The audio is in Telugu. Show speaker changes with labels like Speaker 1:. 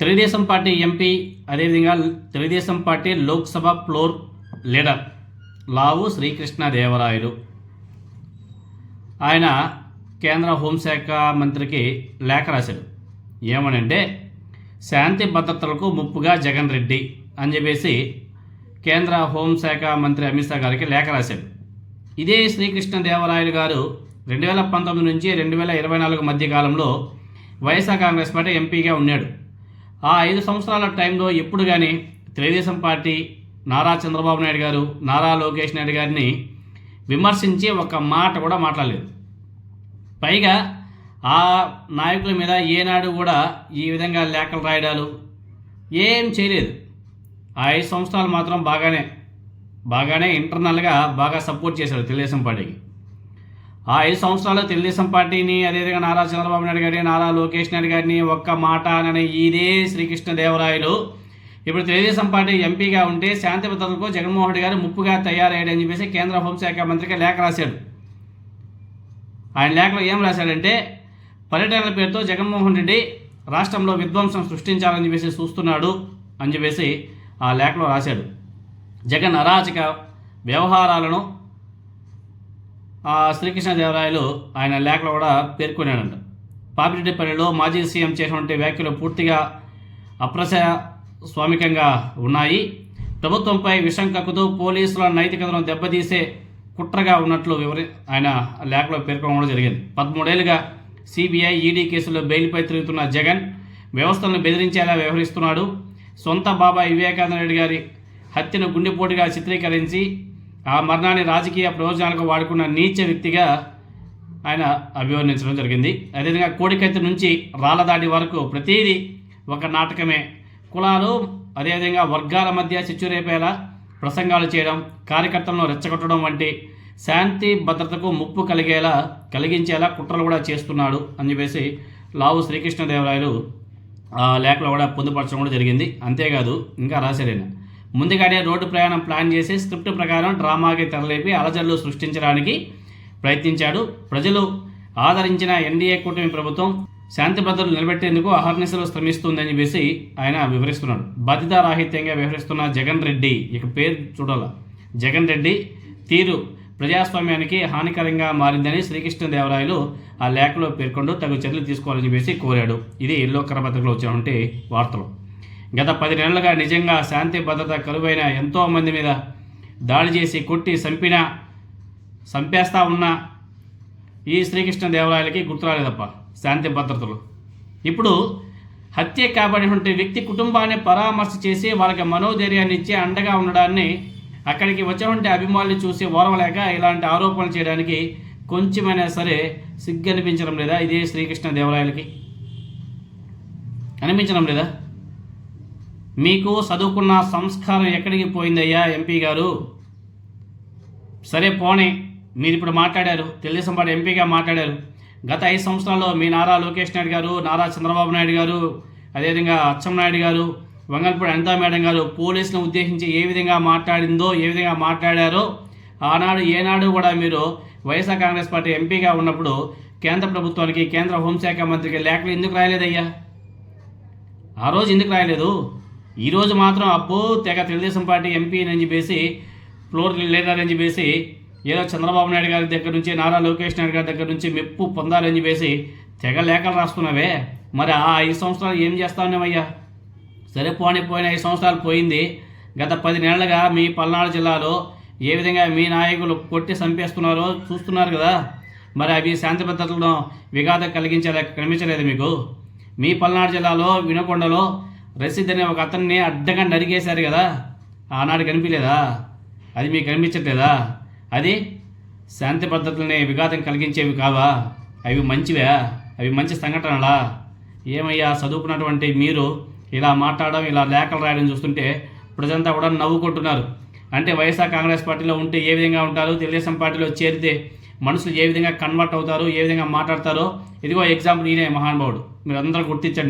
Speaker 1: తెలుగుదేశం పార్టీ ఎంపీ అదేవిధంగా Telugu Desam party Lok Sabha floor leader Lavu Srikrishnadevarayalu. ఆయన కేంద్ర హోంశాఖ మంత్రికి లేఖ రాశాడు ఏమనంటే శాంతి భద్రతలకు ముప్పుగా జగన్ రెడ్డి అని చెప్పేసి కేంద్ర హోంశాఖ మంత్రి అమిత్ షా గారికి లేఖ రాశాడు ఇదే శ్రీకృష్ణదేవరాయలు గారు రెండు వేల పంతొమ్మిది నుంచి రెండు వేల ఇరవై నాలుగు మధ్య కాలంలో వైఎస్ఆర్ కాంగ్రెస్ పార్టీ ఎంపీగా ఉన్నాడు. ఆ ఐదు సంవత్సరాల టైంలో ఎప్పుడు కానీ తెలుగుదేశం పార్టీ నారా చంద్రబాబు నాయుడు గారు నారా లోకేష్ నాయుడు గారిని విమర్శించి ఒక మాట కూడా మాట్లాడలేదు. పైగా ఆ నాయకుల మీద ఏనాడు కూడా ఈ విధంగా లేఖలు రాయడాలు ఏం చేయలేదు. ఆ ఐదు సంవత్సరాలు మాత్రం బాగానే బాగానే ఇంటర్నల్గా బాగా సపోర్ట్ చేశాడు తెలుగుదేశం పార్టీకి. ఆ ఐదు సంవత్సరాలు తెలుగుదేశం పార్టీని అదేవిధంగా నారా చంద్రబాబు నాయుడు గారిని నారా లోకేష్ నాయుడు గారిని ఒక్క మాట అనని ఇదే శ్రీకృష్ణదేవరాయలు. ఇప్పుడు తెలుగుదేశం పార్టీ ఎంపీగా ఉంటే శాంతి భద్రతలకు జగన్మోహన్ రెడ్డి గారు ముప్పుగా తయారయ్యాడని చెప్పేసి కేంద్ర హోంశాఖ మంత్రికి లేఖ రాశాడు. ఆయన లేఖలో ఏం రాశాడంటే పర్యటనల పేరుతో జగన్మోహన్ రెడ్డి రాష్ట్రంలో విధ్వంసం సృష్టించాలని చెప్పేసి చూస్తున్నాడు అని చెప్పేసి ఆ లేఖలో రాశాడు. జగన్ అరాచక వ్యవహారాలను శ్రీకృష్ణదేవరాయలు ఆయన లేఖలో కూడా పేర్కొన్నాడంట. పాపిరెడ్డిపల్లిలో మాజీ సీఎం చేసినటువంటి వ్యాఖ్యలు పూర్తిగా అప్రజాస్వామికంగా ఉన్నాయి. ప్రభుత్వంపై విషం కక్కుతూ పోలీసుల నైతికతను దెబ్బతీసే కుట్రగా ఉన్నట్లు వివరి ఆయన లేఖలో పేర్కొనడం జరిగింది. పదమూడేళ్ళుగా సిబిఐ ఈడీ కేసులో బెయిల్పై తిరుగుతున్న జగన్ వ్యవస్థలను బెదిరించేలా వ్యవహరిస్తున్నాడు. సొంత బాబాయ్ వివేకానంద రెడ్డి గారి హత్యను గుండెపోటుగా చిత్రీకరించి ఆ మరణాన్ని రాజకీయ ప్రయోజనాలకు వాడుకున్న నీచ వ్యక్తిగా ఆయన అభివర్ణించడం జరిగింది. అదేవిధంగా కోడికత్తి నుంచి రాళ్ళదాడి వరకు ప్రతిదీ ఒక నాటకమే. కులాలు అదేవిధంగా వర్గాల మధ్య చిచ్చురేపేలా ప్రసంగాలు చేయడం కార్యకర్తలను రెచ్చగొట్టడం వంటి శాంతి భద్రతకు ముప్పు కలిగేలా కలిగించేలా కుట్రలు కూడా చేస్తున్నాడు అని చెప్పేసి లావు శ్రీకృష్ణదేవరాయలు ఆ లేఖలో కూడా పొందుపరచడం కూడా జరిగింది. అంతేకాదు ఇంకా రాశారైన ముందుగానే రోడ్డు ప్రయాణం ప్లాన్ చేసి స్క్రిప్ట్ ప్రకారం డ్రామాకి తెరలేపి అలజడులు సృష్టించడానికి ప్రయత్నించాడు. ప్రజలు ఆదరించిన ఎన్డీఏ కూటమి ప్రభుత్వం శాంతి భద్రతలు నిలబెట్టేందుకు అహర్నిశలు శ్రమిస్తుందని చెప్పేసి ఆయన వివరిస్తున్నాడు. బాధ్యతారాహిత్యంగా వ్యవహరిస్తున్న జగన్ రెడ్డి ఇక పేరు చూడాల. జగన్ రెడ్డి తీరు ప్రజాస్వామ్యానికి హానికరంగా మారిందని శ్రీకృష్ణదేవరాయలు ఆ లేఖలో పేర్కొంటూ తగు చర్యలు తీసుకోవాలని చెప్పేసి కోరాడు. ఇది ఎల్లో కరపత్రికలో వచ్చినటువంటి వార్తలు. గత పది నెలలుగా నిజంగా శాంతి భద్రత కరువైన ఎంతోమంది మీద దాడి చేసి కొట్టి చంపిన చంపేస్తా ఉన్న ఈ శ్రీకృష్ణ దేవాలయాలకి గుర్తురాలేదప్ప శాంతి భద్రతలు. ఇప్పుడు హత్య కాబడినటువంటి వ్యక్తి కుటుంబాన్ని పరామర్శ చేసి వాళ్ళకి మనోధైర్యాన్ని ఇచ్చి అండగా ఉండడాన్ని అక్కడికి వచ్చినటువంటి అభిమానులు చూసి ఓరవలేక ఇలాంటి ఆరోపణలు చేయడానికి కొంచెమైనా సరే సిగ్గు అనిపించడం లేదా ఇదే శ్రీకృష్ణ దేవరాయలకి అనిపించడం లేదా? మీకు చదువుకున్న సంస్కారం ఎక్కడికి పోయిందయ్యా ఎంపీ గారు? సరే పోనే. మీరు ఇప్పుడు మాట్లాడారు. తెలుగుదేశం పార్టీ ఎంపీగా మాట్లాడారు. గత ఐదు సంవత్సరాల్లో మీ నారా లోకేష్ నాయుడు గారు నారా చంద్రబాబు నాయుడు గారు అదేవిధంగా అచ్చెన్నాయుడు గారు వంగల్పూడి అనితా మేడం గారు పోలీసులను ఉద్దేశించి ఏ విధంగా మాట్లాడిందో ఏ విధంగా మాట్లాడారో ఆనాడు ఏనాడు కూడా మీరు వైఎస్ఆర్ కాంగ్రెస్ పార్టీ ఎంపీగా ఉన్నప్పుడు కేంద్ర ప్రభుత్వానికి కేంద్ర హోంశాఖ మంత్రికి లేఖలు ఎందుకు రాయలేదయ్యా? ఆ రోజు ఎందుకు రాయలేదు? ఈరోజు మాత్రం అబ్బో తెగ తెలుగుదేశం పార్టీ ఎంపీ అని చెప్పేసి ఫ్లోర్ లీడర్ అని చెప్పేసి ఏదో చంద్రబాబు నాయుడు గారి దగ్గర నుంచి నారా లోకేష్ నాయుడు గారి దగ్గర నుంచి మెప్పు పొందాలని చెప్పేసి తెగ లేఖలు రాస్తున్నావే మరి ఆ ఐదు సంవత్సరాలు ఏం చేస్తా సరే పోనీ పోయిన ఐదు సంవత్సరాలు పోయింది. గత పది నెలలుగా మీ పల్నాడు జిల్లాలో ఏ విధంగా మీ నాయకులు కొట్టి చంపేస్తున్నారో చూస్తున్నారు కదా. మరి అవి శాంతి భద్రతలను విఘాతం కలిగించేలా కనిపించలేదు మీకు. మీ పల్నాడు జిల్లాలో వినకొండలో రసీద్ అనే ఒక అతన్ని అడ్డగా నరికేశారు కదా. ఆనాడు కనిపించలేదా? అది మీకు కనిపించట్లేదా? అది శాంతి భద్రతలని విఘాతం కలిగించేవి కావా? అవి మంచివా? అవి మంచి సంఘటనలా? ఏమయ్యా చదువుకున్నటువంటి మీరు ఇలా మాట్లాడడం ఇలా లేఖలు రాయడం చూస్తుంటే ప్రజంతా కూడా నవ్వుకుంటున్నారు. అంటే వైఎస్ఆర్ కాంగ్రెస్ పార్టీలో ఉంటే ఏ విధంగా ఉంటారు? తెలుగుదేశం పార్టీలో చేరితే మనుషులు ఏ విధంగా కన్వర్ట్ అవుతారు? ఏ విధంగా మాట్లాడతారో? ఇదిగో ఎగ్జాంపుల్ ఈయనే మహానుభావుడు. మీరు అందరూ గుర్తించండి.